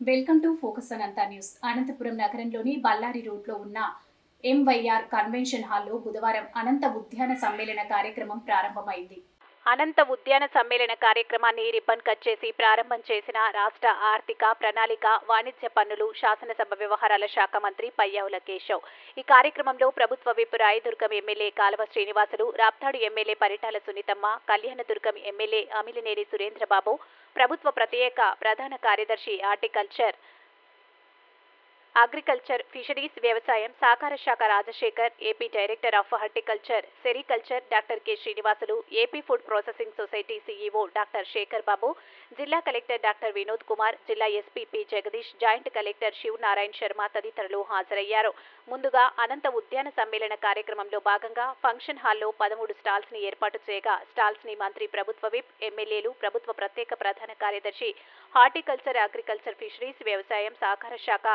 Welcome to focus Anantha news. Anantapuram నగరంలోని బళ్ళారి రోడ్లో ఉన్న ఎంవైఆర్ కన్వెన్షన్ హాల్లో బుధవారం అనంత ఉద్యాన సమ్మేళన కార్యక్రమం ప్రారంభమైంది. అనంత ఉద్యాన సమ్మేళన కార్యక్రమాన్ని రిబ్బన్ కట్ చేసి ప్రారంభం చేసిన రాష్ట్ర ఆర్థిక ప్రణాళిక వాణిజ్య పన్నులు శాసనసభ వ్యవహారాల శాఖ మంత్రి పయ్యావుల కేశవ్ ఈ కార్యక్రమంలో ప్రభుత్వ విప్ రాయదుర్గం ఎమ్మెల్యే కాలువ శ్రీనివాసులు రాప్తాడు ఎమ్మెల్యే పరిటాల సునీతమ్మ కళ్యాణదుర్గం ఎమ్మెల్యే అమిలినేని సురేంద్రబాబు ప్రభుత్వ ప్రత్యేక ప్రధాన కార్యదర్శి హార్టికల్చర్ అగ్రికల్చర్ ఫిషరీస్ వ్యవసాయం సహకార శాఖ Rajasekhar AP director of horticulture sericulture doctor K. Srinivasulu AP food processing society CEO doctor Sekhar Babu జిల్లా కలెక్టర్ డాక్టర్ వినోద్ కుమార్ జిల్లా SP P. Jagadish joint collector Shiv Narayan Sharma తదితరులు హాజరయ్యారు. ముందుగా అనంత ఉద్యాన సమ్మేళన కార్యక్రమంలో భాగంగా ఫంక్షన్ హాల్లో పదమూడు స్టాల్స్ని ఏర్పాటు చేయగా స్టాల్స్ని మంత్రి ప్రభుత్వ విప్ ఎమ్మెల్యేలు ప్రభుత్వ ప్రత్యేక ప్రధాన కార్యదర్శి హార్టికల్చర్ అగ్రికల్చర్ ఫిషరీస్ వ్యవసాయం సహకార శాఖ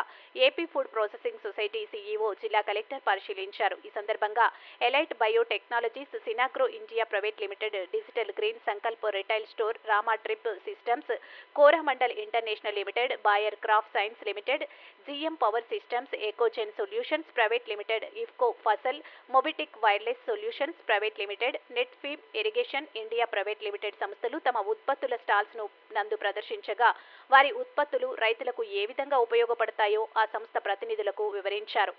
AP food processing society CEO జిల్లా కలెక్టర్ పరిశీలించారు. ఈ సందర్భంగా Elite biotechnologies Synagro India private limited digital green Sankalp retail store Rama drip systems Coromandel international limited Bayer crop science limited GM power systems Ecozen solutions private limited IFFCO Fasal Mobitech wireless solutions private limited Netafim irrigation India private limited సంస్థలు తమ ఉత్పత్తుల స్టాల్స్ను నందు ప్రదర్శించగా వారి ఉత్పత్తులు రైతులకు ఏ విధంగా ఉపయోగపడతాయో ఆ సంస్థ ప్రతినిధులకు వివరించారు.